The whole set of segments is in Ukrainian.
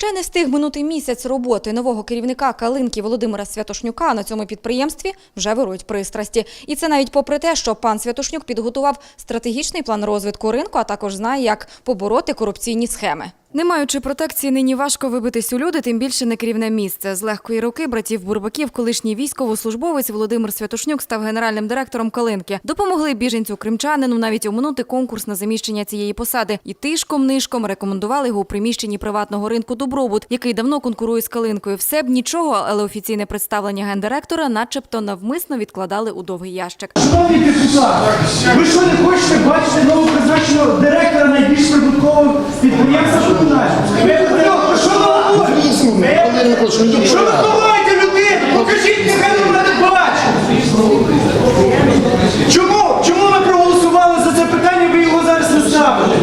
Ще не встиг минути місяць роботи нового керівника Калинки Володимира Святошнюка на цьому підприємстві вже вирують пристрасті. І це навіть попри те, що пан Святошнюк підготував стратегічний план розвитку ринку, а також знає, як побороти корупційні схеми. Не маючи протекції, нині важко вибитись у люди, тим більше не керівне місце. З легкої руки братів Бурбаків, колишній військовослужбовець Володимир Святошнюк став генеральним директором Калинки. Допомогли біженцю кримчанину навіть оминути конкурс на заміщення цієї посади. І тишком-нишком рекомендували його у приміщенні приватного ринку Добробут, який давно конкурує з Калинкою. Все б нічого, але офіційне представлення гендиректора, начебто, навмисно відкладали у довгий ящик. Депутати, ви що не хочете бачити новопризначеного директора найбільш прибуткового підприємства комунального? Ви про що ви говорите? Ви- Що ви ховаєте людину? Покажіть, нехай вона мене бачить. Чому? Чому ви проголосували за це питання, ви його зараз не ставите?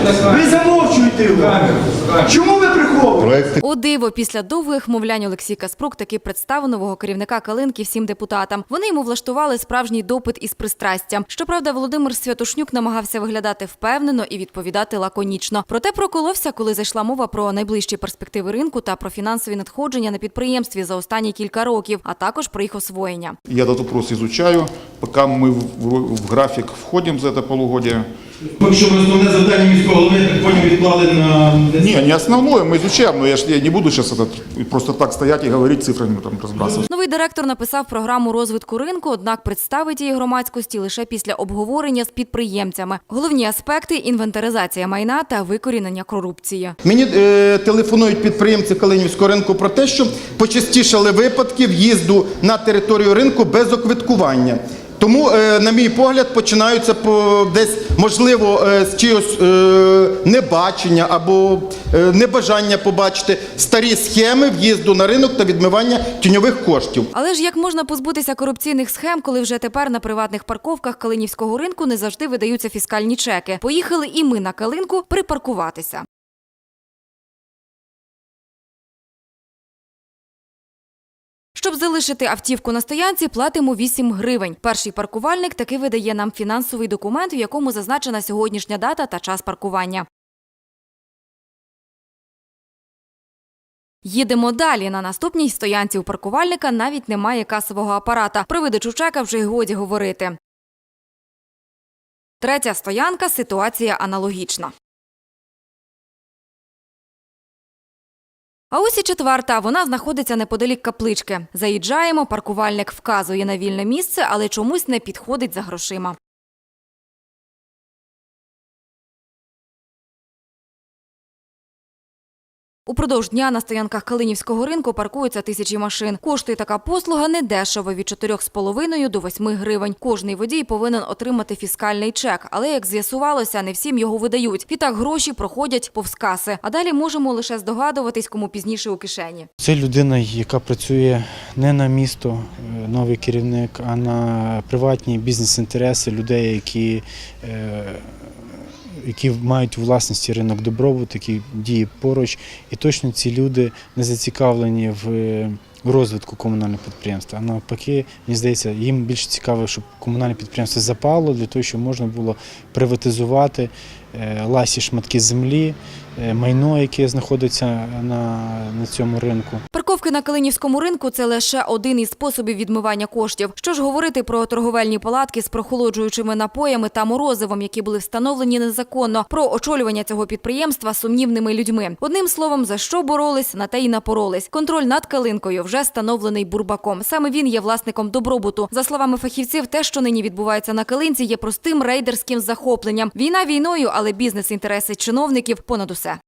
Ви замовчуєте його. Чому ви приховуєте? О диво, після довгих мовлянь Олексій Каспрук таки представив нового керівника Калинки всім депутатам. Вони йому влаштували справжній допит із пристрастям. Щоправда, Володимир Святошнюк намагався виглядати впевнено і відповідати лаконічно. Проте проколовся, коли зайшла мова про найближчі перспективи ринку та про фінансові надходження на підприємстві за останні кілька років, а також про їх освоєння. Я этот вопрос изучаю, пока мы в, в- в график входим за это полугодие. Поки що ми основне завдання міського голови так потім відклали на Не, не основное, мы изучаем, но я, ж- я не буду сейчас этот, просто так стоять и говорить цифрами, там, разбрасывать. Новий директор написав програму розвитку ринку, однак представить її громадськості лише після обговорення з підприємцями. Головні аспекти інвентаризація майна та викорінення корупції. Мені е, телефонують підприємці Калинівського ринку про те, що почастішали випадки в'їзду на територію ринку без оквиткування. Тому, е, на мій погляд, починаються по десь можливо е, з чогось е, небачення або небажання побачити старі схеми в'їзду на ринок та відмивання тіньових коштів. Але ж як можна позбутися корупційних схем, коли вже тепер на приватних парковках Калинівського ринку не завжди видаються фіскальні чеки? Поїхали і ми на Калинку припаркуватися. Щоб залишити автівку на стоянці, платимо 8 гривень. Перший паркувальник таки видає нам фінансовий документ, в якому зазначена сьогоднішня дата та час паркування. Їдемо далі. На наступній стоянці у паркувальника навіть немає касового апарата. Про видачу чека вже й годі говорити. Третя стоянка ситуація аналогічна. А ось і четверта. Вона знаходиться неподалік каплички. Заїжджаємо, паркувальник вказує на вільне місце, але чомусь не підходить за грошима. Упродовж дня на стоянках Калинівського ринку паркуються тисячі машин. Коштує така послуга недешево від 4,5 до 8 гривень. Кожний водій повинен отримати фіскальний чек, але як з'ясувалося, не всім його видають. Відтак гроші проходять повз каси. А далі можемо лише здогадуватись, кому пізніше у кишені. Це людина, яка працює не на місто, е, новий керівник, а на приватні бізнес-інтереси людей, які, е, які мають у власності ринок добробут, який діє поруч. І точно ці люди не зацікавлені в е, розвитку комунального підприємства. А навпаки, мені здається, їм більше цікаво, щоб комунальне підприємство запало для того, щоб можна було приватизувати е, ласі шматки землі, е, майно, яке знаходиться на, на цьому ринку. Парковки на Калинівському ринку це лише один із способів відмивання коштів. Що ж говорити про торговельні палатки з прохолоджуючими напоями та морозивом, які були встановлені незаконно, про очолювання цього підприємства сумнівними людьми. Одним словом, за що боролись, на те й напоролись. Контроль над калинкою вже встановлений бурбаком. Саме він є власником добробуту. За словами фахівців, те, що нині відбувається на калинці, є простим рейдерським захопленням. Війна війною, але бізнес-інтереси чиновників понад усе.